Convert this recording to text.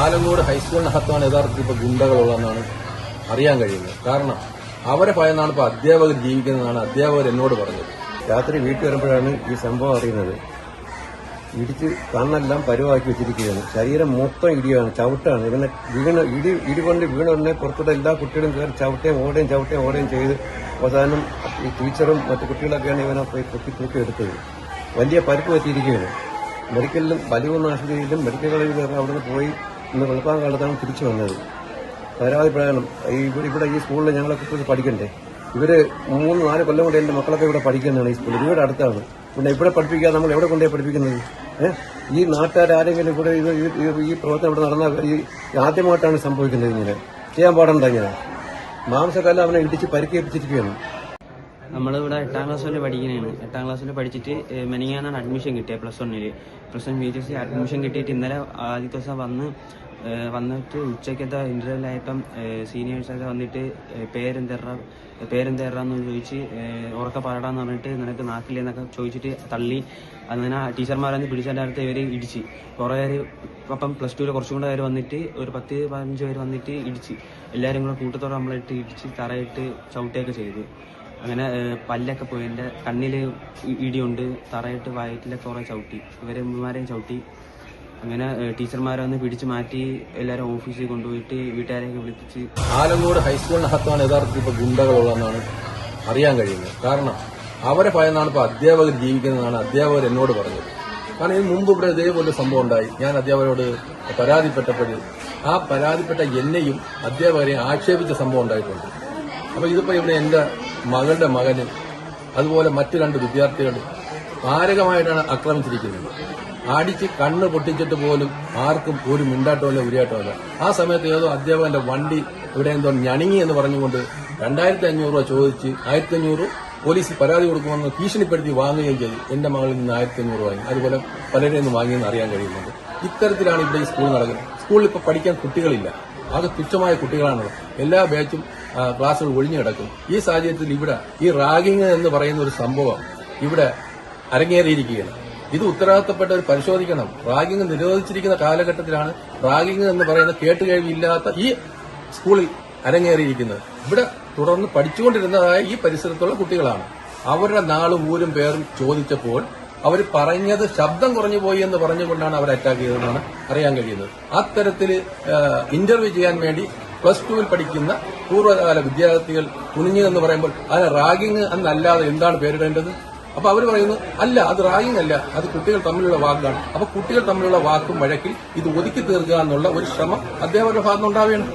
ആലങ്കോട് ഹൈസ്കൂളിനകത്താണ് യഥാർത്ഥത്തിൽ ഇപ്പോൾ ഗുണ്ടകളുള്ളതെന്നാണ് അറിയാൻ കഴിയുന്നത്. കാരണം അവരെ ഭയന്നാണ് ഇപ്പോൾ അധ്യാപകർ ജീവിക്കുന്നതെന്നാണ് അധ്യാപകർ എന്നോട് പറഞ്ഞത്. രാത്രി വീട്ടിൽ വരുമ്പോഴാണ് ഈ സംഭവം അറിയുന്നത്. ഇടിച്ച് കണ്ണെല്ലാം പരുവാക്കി വെച്ചിരിക്കുകയാണ്. ശരീരം മൊത്തം ഇടിയാണ് ചവിട്ടാണ്. ഇവനെ വീണ് ഇടി ഇടികൊണ്ട് വീണ ഉടനെ പുറത്തുള്ള എല്ലാ കുട്ടികളും കയറി ചവിട്ടയും ഓടേം ചവിട്ടയും ഓടേം ചെയ്ത് അവസാനം ഈ ടീച്ചറും മറ്റു കുട്ടികളൊക്കെയാണ് ഇവനെ പോയി പൊക്കി തൂക്കി എടുത്തത്. വലിയ പരുപ്പ് പറ്റിയിരിക്കുകയാണ്. മെഡിക്കലിലും ബലൂൺ ആശുപത്രിയിലും മെഡിക്കൽ കോളേജിൽ അവിടുന്ന് പോയി ഇന്ന് വെളുപ്പാൻ കാലത്താണ് തിരിച്ചു വന്നത്. പരാതി പ്രകാരം ഇവിടെ ഈ സ്കൂളിൽ ഞങ്ങളൊക്കെ കുറച്ച് പഠിക്കണ്ടേ? ഇവർ മൂന്ന് നാല് കൊല്ലം കൊണ്ട് എന്റെ മക്കളൊക്കെ ഇവിടെ പഠിക്കുന്നതാണ് ഈ സ്കൂളിൽ. ഇവിടെ അടുത്താണ്. പിന്നെ ഇവിടെ പഠിപ്പിക്കാതെ നമ്മൾ എവിടെ കൊണ്ടേ പഠിപ്പിക്കുന്നത്? ഈ നാട്ടുകാർ ആരെങ്കിലും ഇവിടെ ഈ- പ്രവർത്തനം ഇവിടെ നടന്ന ഈ ആദ്യമായിട്ടാണ് സംഭവിക്കുന്നത് ഇങ്ങനെ. ചെയ്യാൻ പാടണ്ട ഇങ്ങനെ? മാംസക്കാലം അവനെ ഇടിച്ച് പരിക്കേൽപ്പിച്ചിരിക്കുകയാണ്. നമ്മളിവിടെ എട്ടാം ക്ലാസ് വരെ പഠിക്കുന്നതാണ് എട്ടാം ക്ലാസ്സിൽ പഠിച്ചിട്ട് മെനിങ്ങാനാണ് അഡ്മിഷൻ കിട്ടിയത് പ്ലസ് വണ്ണിൽ plus one B T C admission കിട്ടിയിട്ട് ഇന്നലെ ആദ്യത്തെ ദിവസം വന്ന് വന്നിട്ട് ഉച്ചയ്ക്കത്തെ ഇന്റർവെല്ലായപ്പം സീനിയേഴ്സൊക്കെ വന്നിട്ട് പേരെന്തേറ പേരെന്തേറാന്ന് ചോദിച്ച് ഉറക്കെ പാടാന്ന് പറഞ്ഞിട്ട് നിനക്ക് നാക്കില്ലെന്നൊക്കെ ചോദിച്ചിട്ട് തള്ളി. അങ്ങനെ ടീച്ചർമാരന്ന് പിടിച്ചതിന്റെ അടുത്ത് ഇവർ ഇടിച്ച്. കുറേ പേര് അപ്പം പ്ലസ് ടുവിൽ കുറച്ചും കൂടെ പേര് വന്നിട്ട് ഒരു പത്ത് പതിനഞ്ച് പേര് വന്നിട്ട് ഇടിച്ച്. എല്ലാവരും കൂടെ കൂട്ടത്തോടെ നമ്മളിട്ട് ഇടിച്ച് തറയിട്ട് ചവിട്ടുകയൊക്കെ ചെയ്തു. അങ്ങനെ പല്ലൊക്കെ പോയി. എന്റെ കണ്ണിൽ ഇടിയുണ്ട്. തറയിട്ട് വയറ്റിലൊക്കെ കുറേ ചവിട്ടി. ഇവരെ ഉമ്മമാരെയും ചവിട്ടി. അങ്ങനെ ടീച്ചർമാരെ ഒന്ന് പിടിച്ച് മാറ്റി എല്ലാവരും ഓഫീസിൽ കൊണ്ടുപോയിട്ട് വീട്ടുകാരെയൊക്കെ വിളിപ്പിച്ച്. ആലങ്കോട് ഹൈസ്കൂളിനകത്താണ് യഥാർത്ഥത്തിൽ ഇപ്പോൾ ഗുണ്ടകളുള്ളതെന്നാണ് അറിയാൻ കഴിയുന്നത്. കാരണം അവരെ ഭയന്നാണ് ഇപ്പോൾ അധ്യാപകർ ജീവിക്കുന്നതെന്നാണ് അധ്യാപകർ എന്നോട് പറഞ്ഞത്. കാരണം ഇതിന് മുമ്പ് ഇവിടെ ഇതേപോലെ സംഭവം ഉണ്ടായി. ഞാൻ അധ്യാപകരോട് പരാതിപ്പെട്ടപ്പോഴും ആ പരാതിപ്പെട്ട എന്നെയും അധ്യാപകരെയും ആക്ഷേപിച്ച സംഭവം ഉണ്ടായിട്ടുണ്ട്. അപ്പോൾ ഇതിപ്പോൾ ഇവിടെ എന്റെ മകളുടെ മകന് അതുപോലെ മറ്റു രണ്ട് വിദ്യാർത്ഥികൾ മാരകമായിട്ടാണ് ആക്രമിച്ചിരിക്കുന്നത്. അടിച്ച് കണ്ണ് പൊട്ടിച്ചിട്ട് പോലും ആർക്കും ഒരു മിണ്ടാട്ടമല്ല ഉരിയാട്ടമല്ല ആ സമയത്ത് ഏതോ അധ്യാപകന്റെ വണ്ടി ഇവിടെ എന്തോ ഞണിങ്ങി എന്ന് പറഞ്ഞുകൊണ്ട് രണ്ടായിരത്തി അഞ്ഞൂറ് രൂപ ചോദിച്ച് ആയിരത്തി അഞ്ഞൂറ് പോലീസ് പരാതി കൊടുക്കുമെന്ന് ഭീഷണിപ്പെടുത്തി വാങ്ങുകയും ചെയ്തു. എന്റെ മകളിൽ നിന്ന് ആയിരത്തി അഞ്ഞൂറ് വാങ്ങി. അതുപോലെ പലരിൽ നിന്ന് വാങ്ങിയെന്ന് അറിയാൻ കഴിയുന്നുണ്ട്. ഇത്തരത്തിലാണ് ഇവിടെ ഈ സ്കൂൾ നടക്കുന്നത്. സ്കൂളിൽ ഇപ്പോൾ പഠിക്കാൻ കുട്ടികളില്ല. ആകെ തുച്ഛമായ കുട്ടികളാണുള്ളത്. എല്ലാ ബാച്ചും ക്ലാസ്സുകൾ ഒഴിഞ്ഞു കിടക്കും. ഈ സാഹചര്യത്തിൽ ഇവിടെ ഈ റാഗിങ് എന്ന് പറയുന്ന ഒരു സംഭവം ഇവിടെ അരങ്ങേറിയിരിക്കുകയാണ്. ഇത് ഉത്തരവാദിത്തപ്പെട്ടവർ പരിശോധിക്കണം. റാഗിങ് നിരോധിച്ചിരിക്കുന്ന കാലഘട്ടത്തിലാണ് റാഗിങ് എന്ന് പറയുന്ന കേട്ടുകഴിവില്ലാത്ത ഈ സ്കൂളിൽ അരങ്ങേറിയിരിക്കുന്നത്. ഇവിടെ തുടർന്ന് പഠിച്ചുകൊണ്ടിരുന്നതായ ഈ പരിസരത്തുള്ള കുട്ടികളാണ്. അവരുടെ നാളും ഊരും പേരും ചോദിച്ചപ്പോൾ അവർ പറഞ്ഞത് ശബ്ദം കുറഞ്ഞു പോയി എന്ന് പറഞ്ഞുകൊണ്ടാണ് അവർ അറ്റാക്ക് ചെയ്തതെന്നാണ് അറിയാൻ കഴിയുന്നത്. അത്തരത്തിൽ ഇന്റർവ്യൂ ചെയ്യാൻ വേണ്ടി പ്ലസ് ടുവിൽ പഠിക്കുന്ന പൂർവകാല വിദ്യാർത്ഥികൾ കുനിഞ്ഞു എന്ന് പറയുമ്പോൾ അതിന് റാഗിങ് എന്നല്ലാതെ എന്താണ് പേരിടേണ്ടത്? അപ്പൊ അവർ പറയുന്നു അല്ല അത് റാഗിങ് അല്ല അത് കുട്ടികൾ തമ്മിലുള്ള വാക്കാണ്. അപ്പൊ കുട്ടികൾ തമ്മിലുള്ള വാക്കും വഴക്കിൽ ഇത് ഒതുക്കി തീർക്കുക എന്നുള്ള ഒരു ശ്രമം അധ്യാപകരുടെ ഭാഗത്തുനിന്നുണ്ടാവുകയാണ്.